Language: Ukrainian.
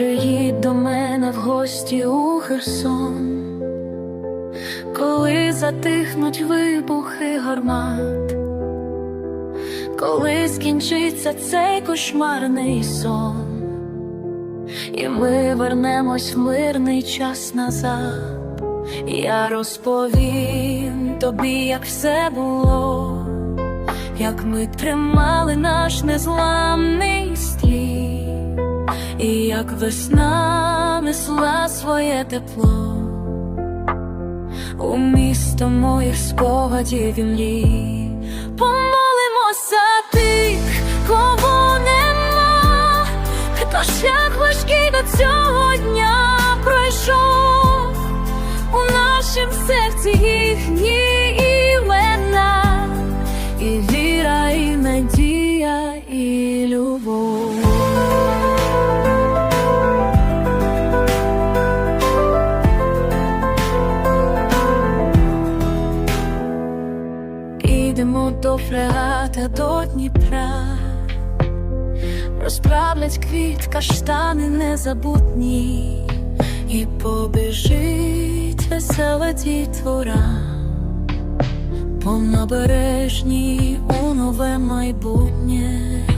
Приїдь до мене в гості у Херсон, коли затихнуть вибухи гармат, коли скінчиться цей кошмарний сон, і ми вернемось в мирний час назад. Я розповім тобі, як все було, як ми тримали наш незламний і як весна несла своє тепло у місто моїх спогадів і мрій. Помолимося тих, кого нема, хто шлях важкий до цього Ідемо до фрегата до Дніпра, розправлять квіт, каштани незабутні, і побежить весела дітвора. По набережній у нове майбутнє.